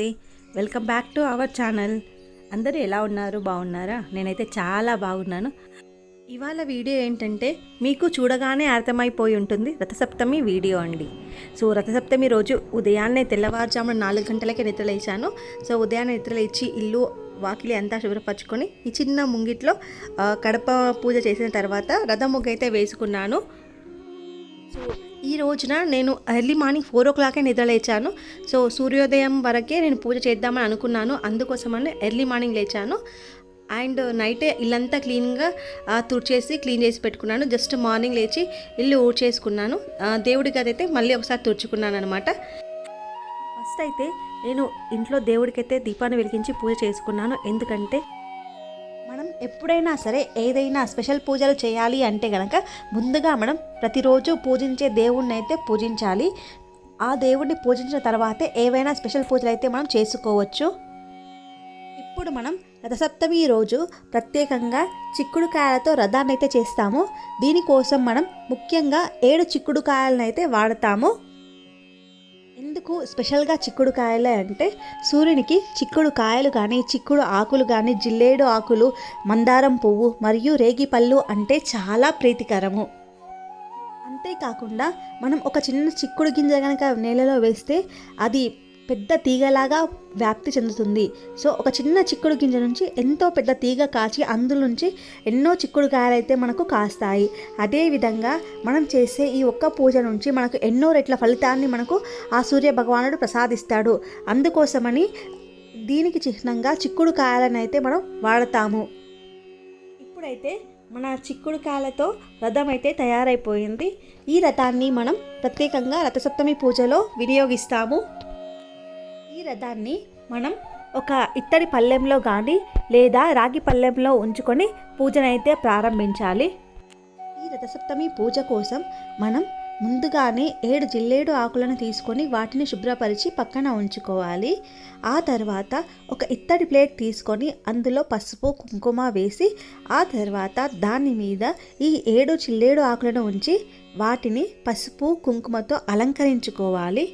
నమస్తే welcome back to our channel అందరూ ఎలా ఉన్నారు? బాగున్నారా? నేనైతే చాలా బాగున్నాను. ఇవాళ వీడియో ఏంటంటే మీకు చూడగానే అర్థమైపోయి ఉంటుంది రథసప్తమి వీడియో అండి. సో రథసప్తమి రోజు ఉదయాన్నే తెల్లవారుజామున నాలుగు గంటలకే నిద్రలేచాను సో ఉదయాన్నే నిద్రలేచి ఇల్లు వాకిలి అంతా శుభ్రపరచుకొని ఈ చిన్న ముంగిట్లో కడప పూజ చేసిన తర్వాత రథం ముగ్గు అయితే వేసుకున్నాను. సో ఈ రోజున నేను ఎర్లీ మార్నింగ్ ఫోర్ ఓ క్లాకే నిద్ర లేచాను సో సూర్యోదయం వరకే నేను పూజ చేద్దామని అనుకున్నాను. అందుకోసమని ఎర్లీ మార్నింగ్ లేచాను. అండ్ నైటే ఇల్లంతా క్లీన్గా తుడిచేసి క్లీన్ చేసి పెట్టుకున్నాను. జస్ట్ మార్నింగ్ లేచి ఇల్లు ఊడ్చేసుకున్నాను. దేవుడి గది అయితే మళ్ళీ ఒకసారి తుడుచుకున్నాను అనమాట ఫస్ట్ అయితే నేను ఇంట్లో దేవుడికైతే దీపాన్ని వెలిగించి పూజ చేసుకున్నాను. ఎందుకంటే ఎప్పుడైనా సరే ఏదైనా స్పెషల్ పూజలు చేయాలి అంటే గనక ముందుగా మనం ప్రతిరోజు పూజించే దేవుణ్ణి అయితే పూజించాలి. ఆ దేవుణ్ణి పూజించిన తర్వాతే ఏవైనా స్పెషల్ పూజలు అయితే మనం చేసుకోవచ్చు. ఇప్పుడు మనం రథసప్తమి రోజు ప్రత్యేకంగా చిక్కుడుకాయలతో రథాన్ని అయితే చేస్తాము. దీనికోసం మనం ముఖ్యంగా ఏడు చిక్కుడుకాయలను అయితే వాడతాము. ఎందుకు స్పెషల్గా చిక్కుడు కాయలే అంటే సూర్యునికి చిక్కుడు కాయలు కానీ చిక్కుడు ఆకులు కానీ జిల్లేడు ఆకులు మందారం పువ్వు మరియు రేగిపళ్ళు అంటే చాలా ప్రీతికరము. అంతేకాకుండా మనం ఒక చిన్న చిక్కుడు గింజ కనుక నేలలో వేస్తే అది పెద్ద తీగలాగా వ్యాప్తి చెందుతుంది. సో ఒక చిన్న చిక్కుడు గింజ నుంచి ఎంతో పెద్ద తీగ కాచి అందులో నుంచి ఎన్నో చిక్కుడు కాయలు అయితే మనకు కాస్తాయి. అదేవిధంగా మనం చేసే ఈ ఒక్క పూజ నుంచి మనకు ఎన్నో రెట్ల ఫలితాన్ని మనకు ఆ సూర్య భగవానుడు ప్రసాదిస్తాడు. అందుకోసమని దీనికి చిహ్నంగా చిక్కుడు కాయలను అయితే మనం వాడతాము. ఇప్పుడైతే మన చిక్కుడు కాయలతో రథం అయితే తయారైపోయింది. ఈ రథాన్ని మనం ప్రత్యేకంగా రథసప్తమి పూజలో వినియోగిస్తాము. ఈ రథాన్ని మనం ఒక ఇత్తడి పళ్ళెంలో కానీ లేదా రాగి పళ్ళెంలో ఉంచుకొని పూజనైతే ప్రారంభించాలి. ఈ రథసప్తమి పూజ కోసం మనం ముందుగానే ఏడు జిల్లేడు ఆకులను తీసుకొని వాటిని శుభ్రపరిచి పక్కన ఉంచుకోవాలి. ఆ తర్వాత ఒక ఇత్తడి ప్లేట్ తీసుకొని అందులో పసుపు కుంకుమ వేసి ఆ తర్వాత దాని మీద ఈ ఏడు చిల్లేడు ఆకులను ఉంచి వాటిని పసుపు కుంకుమతో అలంకరించుకోవాలి.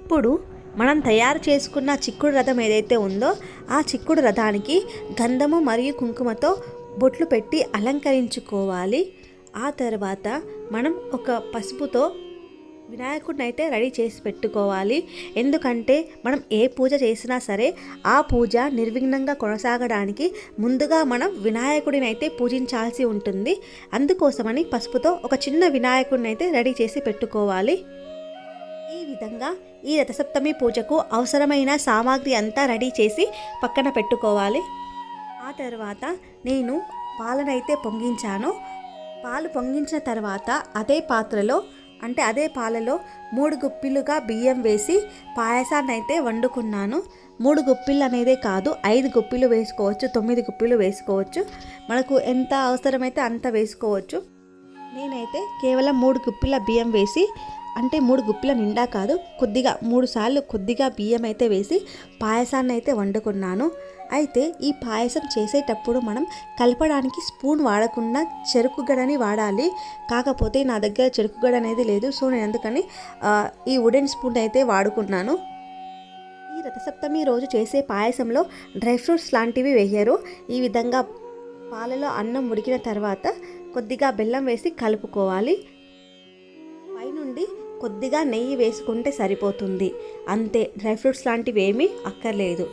ఇప్పుడు మనం తయారు చేసుకున్న చిక్కుడు రథం ఏదైతే ఉందో ఆ చిక్కుడు రథానికి గంధము మరియు కుంకుమతో బొట్లు పెట్టి అలంకరించుకోవాలి. ఆ తర్వాత మనం ఒక పసుపుతో వినాయకుడిని అయితే రెడీ చేసి పెట్టుకోవాలి. ఎందుకంటే మనం ఏ పూజ చేసినా సరే ఆ పూజ నిర్విఘ్నంగా కొనసాగడానికి ముందుగా మనం వినాయకుడిని అయితే పూజించాల్సి ఉంటుంది. అందుకోసమని పసుపుతో ఒక చిన్న వినాయకుడిని అయితే రెడీ చేసి పెట్టుకోవాలి. విధంగా ఈ రథసప్తమి పూజకు అవసరమైన సామాగ్రి అంతా రెడీ చేసి పక్కన పెట్టుకోవాలి. ఆ తర్వాత నేను పాలనైతే పొంగించాను. పాలు పొంగించిన తర్వాత అదే పాత్రలో అంటే అదే పాలలో మూడు గుప్పిలుగా బియ్యం వేసి పాయసాన్ని అయితే వండుకున్నాను. మూడు గుప్పిళ్ళు అనేదే కాదు ఐదు గుప్పిలు వేసుకోవచ్చు తొమ్మిది గుప్పిలు వేసుకోవచ్చు. మనకు ఎంత అవసరమైతే అంత వేసుకోవచ్చు. నేనైతే కేవలం మూడు గుప్పిల బియ్యం వేసి అంటే మూడు గుప్పిల నిండా కాదు కొద్దిగా మూడు సార్లు కొద్దిగా బియ్యం అయితే వేసి పాయసాన్ని అయితే వండుకున్నాను. అయితే ఈ పాయసం చేసేటప్పుడు మనం కలపడానికి స్పూన్ వాడకుండా చెరుకు గడని వాడాలి. కాకపోతే నా దగ్గర చెరుకు గడ అనేది లేదు సో నేను అందుకని ఈ వుడెన్ స్పూన్ అయితే వాడుకున్నాను. ఈ రథసప్తమి రోజు చేసే పాయసంలో డ్రై ఫ్రూట్స్ లాంటివి వేయరు. ఈ విధంగా పాలలో అన్నం ఉడికిన తర్వాత కొద్దిగా బెల్లం వేసి కలుపుకోవాలి. పైనుండి కొద్దిగా నెయ్యి వేసుకుంటే సరిపోతుంది. అంతే డ్రై ఫ్రూట్స్ లాంటివి ఏమీ అక్కర్లేదు.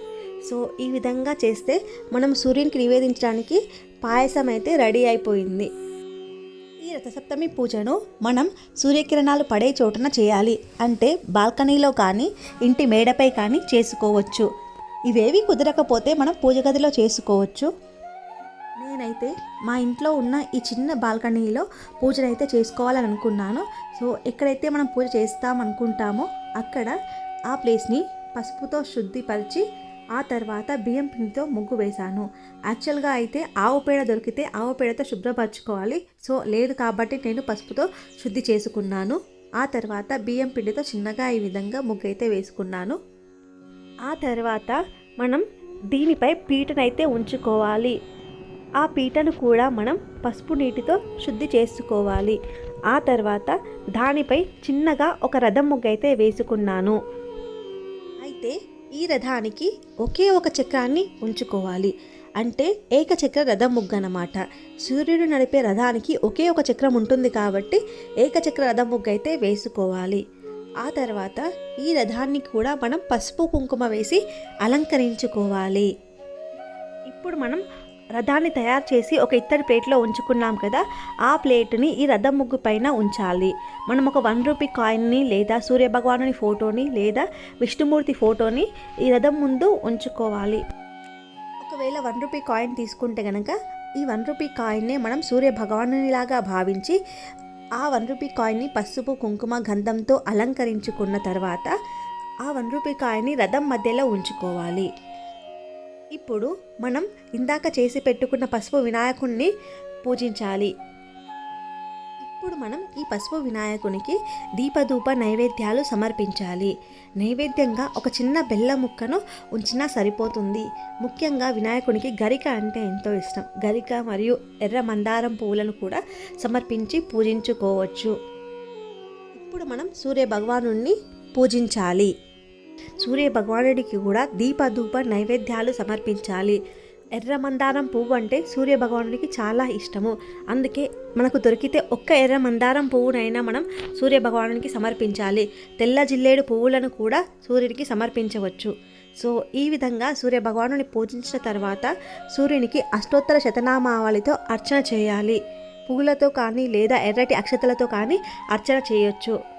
సో ఈ విధంగా చేస్తే మనం సూర్యునికి నివేదించడానికి పాయసం అయితే రెడీ అయిపోయింది. ఈ రథసప్తమి పూజను మనం సూర్యకిరణాలు పడే చోటున చేయాలి. అంటే బాల్కనీలో కానీ ఇంటి మేడపై కానీ చేసుకోవచ్చు. ఇవేవి కుదరకపోతే మనం పూజ గదిలో చేసుకోవచ్చు. నేనైతే మా ఇంట్లో ఉన్న ఈ చిన్న బాల్కనీలో పూజనైతే చేసుకోవాలని అనుకున్నాను సో ఎక్కడైతే మనం పూజ చేస్తాం అనుకుంటామో అక్కడ ఆ ప్లేస్ని పసుపుతో శుద్ధిపరిచి ఆ తర్వాత బియ్యం పిండితో ముగ్గు వేశాను. యాక్చువల్గా అయితే ఆవు పేడ దొరికితే ఆవు పేడతో శుభ్రపరచుకోవాలి. సో లేదు కాబట్టి నేను పసుపుతో శుద్ధి చేసుకున్నాను. ఆ తర్వాత బియ్యం పిండితో చిన్నగా ఈ విధంగా ముగ్గు అయితే వేసుకున్నాను. ఆ తర్వాత మనం దీనిపై పీటనైతే ఉంచుకోవాలి. ఆ పీటను కూడా మనం పసుపు నీటితో శుద్ధి చేసుకోవాలి. ఆ తర్వాత దానిపై చిన్నగా ఒక రథం ముగ్గైతే వేసుకున్నాను. అయితే ఈ రథానికి ఒకే ఒక చక్రాన్ని ఉంచుకోవాలి. అంటే ఏకచక్ర రథం ముగ్గు అన్నమాట సూర్యుడు నడిపే రథానికి ఒకే ఒక చక్రం ఉంటుంది కాబట్టి ఏకచక్ర రథం ముగ్గు అయితే వేసుకోవాలి. ఆ తర్వాత ఈ రథాన్ని కూడా మనం పసుపు కుంకుమ వేసి అలంకరించుకోవాలి. ఇప్పుడు మనం రథాన్ని తయారు చేసి ఒక ఇత్తడి ప్లేట్లో ఉంచుకున్నాం కదా ఆ ప్లేట్ని ఈ రథం ముగ్గు పైన ఉంచాలి. మనం ఒక వన్ రూపీ కాయిన్ని లేదా సూర్య భగవానుని ఫోటోని లేదా విష్ణుమూర్తి ఫోటోని ఈ రథం ముందు ఉంచుకోవాలి. ఒకవేళ వన్ రూపీ కాయిన్ తీసుకుంటే కనుక ఈ వన్ రూపీ కాయిన్నే మనం సూర్య భగవానునిలాగా భావించి ఆ వన్ రూపీ కాయిన్ని పసుపు కుంకుమ గంధంతో అలంకరించుకున్న తర్వాత ఆ వన్ రూపీ కాయిన్ని రథం మధ్యలో ఉంచుకోవాలి. ఇప్పుడు మనం ఇందాక చేసి పెట్టుకున్న పసుపు వినాయకుణ్ణి పూజించాలి. ఇప్పుడు మనం ఈ పసుపు వినాయకునికి దీపధూప నైవేద్యాలు సమర్పించాలి. నైవేద్యంగా ఒక చిన్న బెల్ల ముక్కను ఉంచినా సరిపోతుంది. ముఖ్యంగా వినాయకునికి గరిక అంటే ఎంతో ఇష్టం. గరిక మరియు ఎర్ర మందారం పువ్వులను కూడా సమర్పించి పూజించుకోవచ్చు. ఇప్పుడు మనం సూర్య భగవాను పూజించాలి. సూర్య భగవానుడికి కూడా దీపధూప నైవేద్యాలు సమర్పించాలి. ఎర్ర మందారం పువ్వు అంటే సూర్య భగవానుడికి చాలా ఇష్టము. అందుకే మనకు దొరికితే ఒక్క ఎర్ర మందారం పువ్వునైనా మనం సూర్య భగవానునికి సమర్పించాలి. తెల్ల జిల్లేడు పువ్వులను కూడా సూర్యుడికి సమర్పించవచ్చు. సో ఈ విధంగా సూర్య భగవానుని పూజించిన తర్వాత సూర్యునికి అష్టోత్తర శతనామావళితో అర్చన చేయాలి. పువ్వులతో కానీ లేదా ఎర్రటి అక్షతలతో కానీ అర్చన చేయొచ్చు.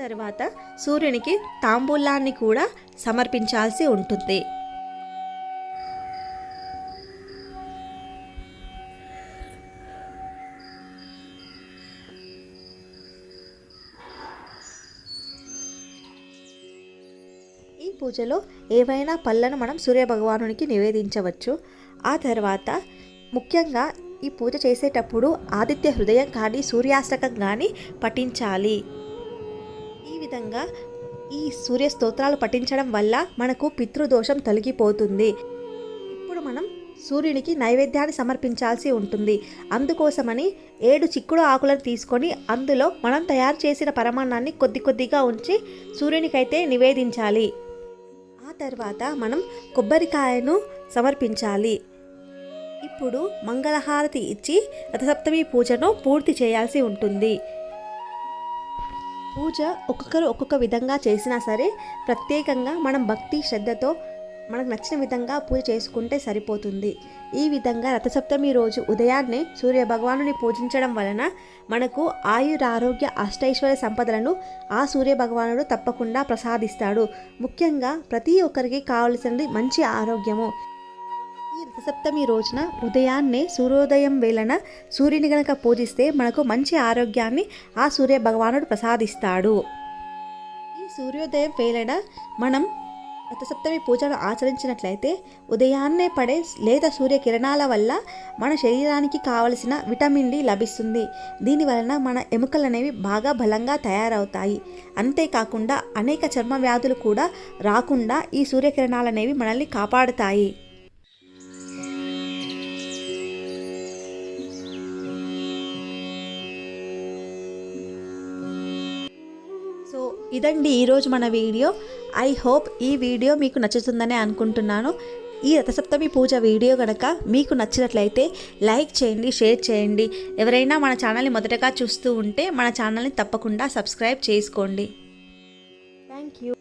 తర్వాత సూర్యునికి తాంబూలాన్ని కూడా సమర్పించాల్సి ఉంటుంది. ఈ పూజలో ఏవైనా పళ్ళను మనం సూర్య భగవానునికి నివేదించవచ్చు. ఆ తర్వాత ముఖ్యంగా ఈ పూజ చేసేటప్పుడు ఆదిత్య హృదయం కానీ సూర్యాష్టకం కానీ పఠించాలి. ఈ విధంగా ఈ సూర్య స్తోత్రాలు పఠించడం వల్ల మనకు పితృదోషం తొలగిపోతుంది. ఇప్పుడు మనం సూర్యునికి నైవేద్యాన్ని సమర్పించాల్సి ఉంటుంది. అందుకోసమని ఏడు చిక్కుడు ఆకులను తీసుకొని అందులో మనం తయారు చేసిన పరమాన్నాన్ని కొద్ది కొద్దిగా ఉంచి సూర్యునికైతే నివేదించాలి. ఆ తర్వాత మనం కొబ్బరికాయను సమర్పించాలి. ఇప్పుడు మంగళహారతి ఇచ్చి రథసప్తమి పూజను పూర్తి చేయాల్సి ఉంటుంది. పూజ ఒక్కొక్కరు ఒక్కొక్క విధంగా చేసినా సరే ప్రత్యేకంగా మనం భక్తి శ్రద్ధతో మనకు నచ్చిన విధంగా పూజ చేసుకుంటే సరిపోతుంది. ఈ విధంగా రథసప్తమి రోజు ఉదయాన్నే సూర్య భగవానుని పూజించడం వలన మనకు ఆయురారోగ్య అష్టైశ్వర్య సంపదలను ఆ సూర్య భగవానుడు తప్పకుండా ప్రసాదిస్తాడు. ముఖ్యంగా ప్రతి ఒక్కరికి కావలసినది మంచి ఆరోగ్యము. రథసప్తమి రోజున ఉదయాన్నే సూర్యోదయం వేళన సూర్యుని గనక పూజిస్తే మనకు మంచి ఆరోగ్యాన్ని ఆ సూర్య భగవానుడు ప్రసాదిస్తాడు. ఈ సూర్యోదయం వేళన మనం రథసప్తమి పూజను ఆచరించినట్లయితే ఉదయాన్నే పడే లేత సూర్య కిరణాల వల్ల మన శరీరానికి కావలసిన విటమిన్ డి లభిస్తుంది. దీని వలన మన ఎముకలు అనేవి బాగా బలంగా తయారవుతాయి. అంతేకాకుండా అనేక చర్మ వ్యాధులు కూడా రాకుండా ఈ సూర్యకిరణాలు అనేవి మనల్ని కాపాడుతాయి. ఇదండి ఈరోజు మన వీడియో. ఐ హోప్ ఈ వీడియో మీకు నచ్చుతుందని అనుకుంటున్నాను. ఈ రథసప్తమి పూజ వీడియో కనుక మీకు నచ్చినట్లయితే లైక్ చేయండి షేర్ చేయండి. ఎవరైనా మన ఛానల్ని మొదటగా చూస్తూ ఉంటే మన ఛానల్ని తప్పకుండా సబ్స్క్రైబ్ చేసుకోండి. Thank you